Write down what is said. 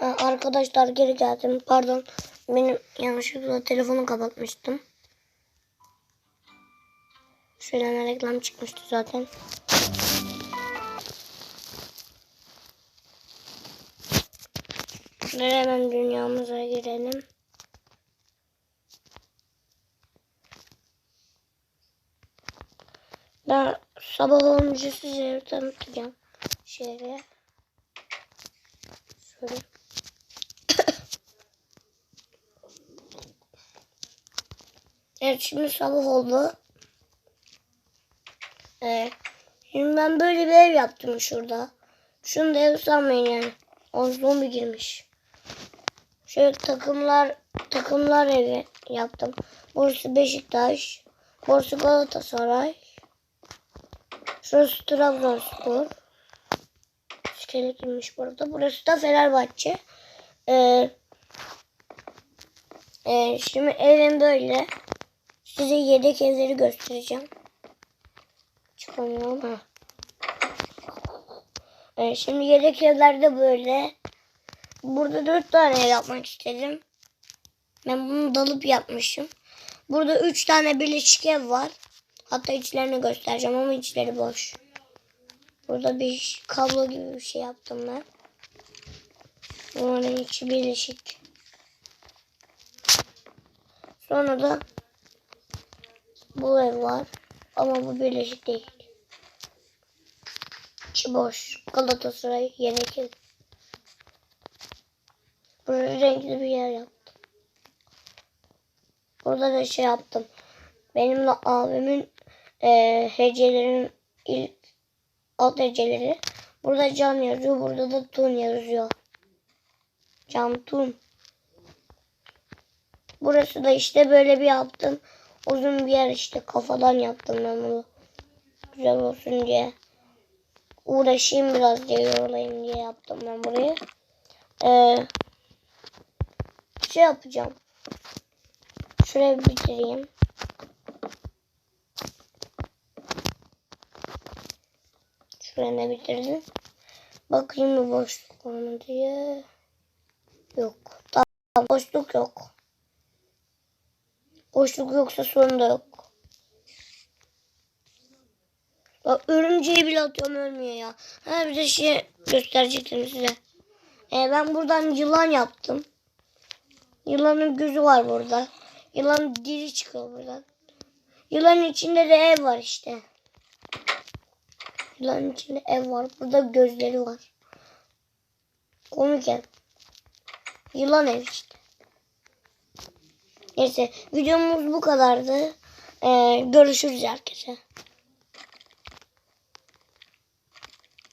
Arkadaşlar geri geldim. Pardon. Benim yanlışlıkla telefonu kapatmıştım. Şöyle reklam çıkmıştı zaten. Ve hemen dünyamıza girelim. Ben sabah olunca size tanıtacağım şehri. Şöyle. Evet şimdi sabah oldu. Evet. Şimdi ben böyle bir ev yaptım şurada. Şunu da ev sanmayın yani. O zombi girmiş. Şöyle takımlar takımlar evi yaptım. Burası Beşiktaş. Burası Galatasaray. Şurası Trabzonspor. İskelet girmiş burada. Burası da Fenerbahçe. Ee, e, şimdi evim böyle. Size yedek evleri göstereceğim. Çıkamıyorum ha. Ee, şimdi yedek evlerde böyle. Burada dört tane ev yapmak istedim. Ben bunu dalıp yapmışım. Burada üç tane birleşik ev var. Hatta içlerini göstereceğim ama içleri boş. Burada bir kablo gibi bir şey yaptım ben. Bunların içi birleşik. Sonra da bu ev var. Ama bu birleşik değil. İçi boş. Galatasaray yenek ev. Buraya renkli bir yer yaptım. Burada da şey yaptım. Benimle abimin e, hecelerin ilk alt heceleri. Burada can yazıyor. Burada da tun yazıyor. Can tun. Burası da işte böyle bir yaptım. Uzun bir yer işte kafadan yaptım ben bunu. Güzel olsun diye. Uğraşayım biraz diye yorulayım diye yaptım ben burayı. Ee, şey yapacağım. Şurayı bitireyim. Şurayı da bitirdim. Bakayım bir boşluk var mı diye. Yok. Tamam boşluk yok. Boşluk yoksa sorun da yok. Bak örümceği bile atıyorum ölmüyor ya. Ha bir de şey gösterecektim size. Ee, ben buradan yılan yaptım. Yılanın gözü var burada. Yılan diri çıkıyor buradan. Yılanın içinde de ev var işte. Yılanın içinde ev var. Burada gözleri var. Komik ev. Yılan ev işte. Neyse videomuz bu kadardı. Ee, görüşürüz herkese.